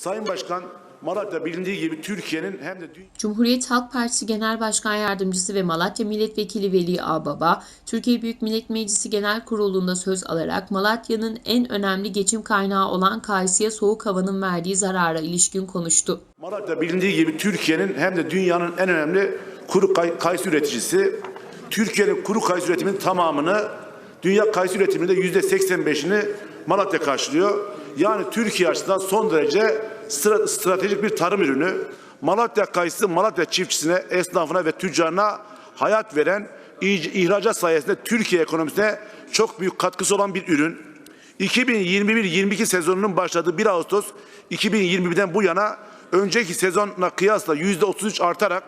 Sayın Başkan, Malatya bilindiği gibi Türkiye'nin hem de Cumhuriyet Halk Partisi Genel Başkan Yardımcısı ve Malatya Milletvekili Veli Ağbaba, Türkiye Büyük Millet Meclisi Genel Kurulu'nda söz alarak Malatya'nın en önemli geçim kaynağı olan kayısıya soğuk havanın verdiği zarara ilişkin konuştu. Malatya bilindiği gibi Türkiye'nin hem de dünyanın en önemli kuru kay- kayısı üreticisi. Türkiye'nin kuru kayısı üretiminin tamamını, dünya kayısı üretiminde yüzde 85'ini Malatya karşılıyor. Yani Türkiye açısından son derece stra- stratejik bir tarım ürünü. Malatya kayısı Malatya çiftçisine, esnafına ve tüccarına hayat veren ihracat sayesinde Türkiye ekonomisine çok büyük katkısı olan bir ürün. 2021-22 sezonunun başladığı 1 Ağustos 2021'den bu yana önceki sezonla kıyasla %33 artarak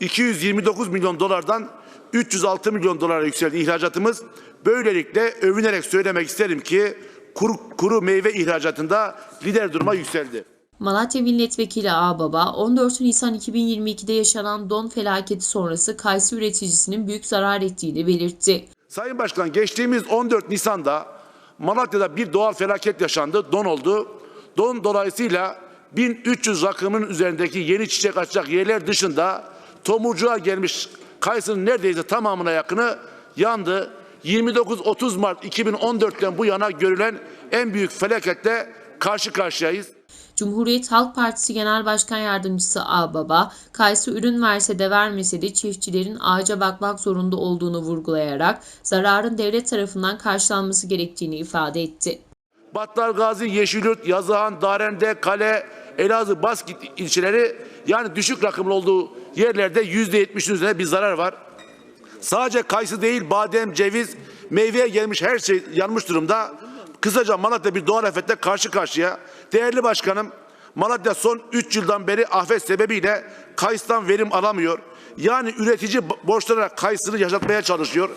229 milyon dolardan 306 milyon dolara yükseldi ihracatımız. Böylelikle övünerek söylemek isterim ki kuru, kuru meyve ihracatında lider duruma yükseldi. Malatya Milletvekili Ağbaba, 14 Nisan 2022'de yaşanan don felaketi sonrası kayısı üreticisinin büyük zarar ettiğini belirtti. Sayın Başkan geçtiğimiz 14 Nisan'da Malatya'da bir doğal felaket yaşandı. Don oldu. Don dolayısıyla 1300 rakımın üzerindeki yeni çiçek açacak yerler dışında tomurcuğa gelmiş kayısının neredeyse tamamına yakını yandı. 29-30 Mart 2014'ten bu yana görülen en büyük felaketle karşı karşıyayız. Cumhuriyet Halk Partisi Genel Başkan Yardımcısı Ağbaba, kayısı ürün verse de vermese de çiftçilerin ağaca bakmak zorunda olduğunu vurgulayarak zararın devlet tarafından karşılanması gerektiğini ifade etti. Battal Gazi, Yeşilyurt, Yazıhan, Darende, Kale, Elazığ, Baskit ilçeleri yani düşük rakımlı olduğu yerlerde yüzde yetmişin üzerinde bir zarar var. Sadece kayısı değil badem, ceviz, meyveye gelmiş her şey yanmış durumda. Kısaca Malatya bir doğal afetle karşı karşıya. Değerli başkanım Malatya son 3 yıldan beri afet sebebiyle kayısıdan verim alamıyor. Yani üretici borçlanarak kayısını yaşatmaya çalışıyor.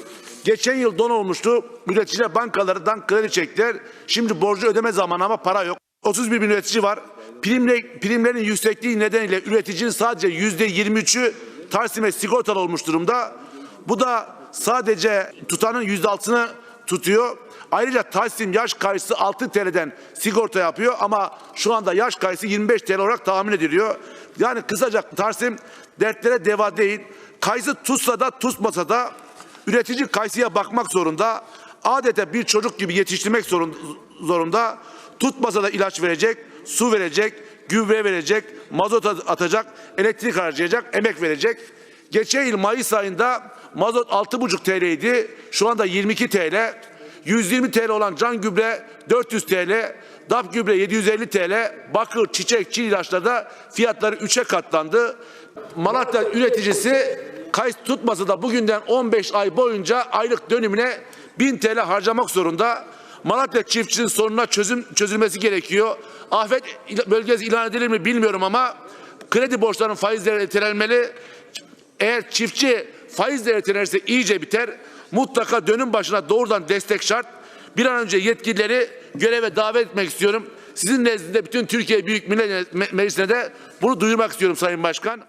Geçen yıl don olmuştu. Üreticiler bankalardan kredi çektiler. Şimdi borcu ödeme zamanı ama para yok. 31 bin üretici var. Primle, primlerin yüksekliği nedeniyle üreticinin sadece yüzde 23'ü Tarsim'e sigortalı olmuş durumda. Bu da sadece tutanın yüzde altını tutuyor. Ayrıca Tarsim yaş kayısı 6 TL'den sigorta yapıyor ama şu anda yaş kayısı 25 TL olarak tahmin ediliyor. Yani kısaca Tarsim dertlere deva değil. Kayısı tutsa da tutmasa da üretici kayısıya bakmak zorunda. Adeta bir çocuk gibi yetiştirmek zorun- zorunda. Tutmasa da ilaç verecek, su verecek, gübre verecek, mazot at- atacak, elektrik harcayacak, emek verecek. Geçen yıl Mayıs ayında mazot 6,5 TL idi. Şu anda 22 TL. 120 TL olan can gübre 400 TL. DAP gübre 750 TL. Bakır, çiçek, çil ilaçlarda fiyatları 3'e katlandı. Malatya üreticisi kayıt tutmasa da bugünden 15 ay boyunca aylık dönümüne 1000 TL harcamak zorunda. Malatya çiftçinin sorununa çözüm çözülmesi gerekiyor. Afet bölgesi ilan edilir mi bilmiyorum ama kredi borçlarının faizleri ertelenmeli. Eğer çiftçi faizle ertelenirse iyice biter. Mutlaka dönüm başına doğrudan destek şart. Bir an önce yetkilileri göreve davet etmek istiyorum. Sizin nezdinde bütün Türkiye Büyük Millet Me- Meclisi'ne de bunu duyurmak istiyorum Sayın Başkan.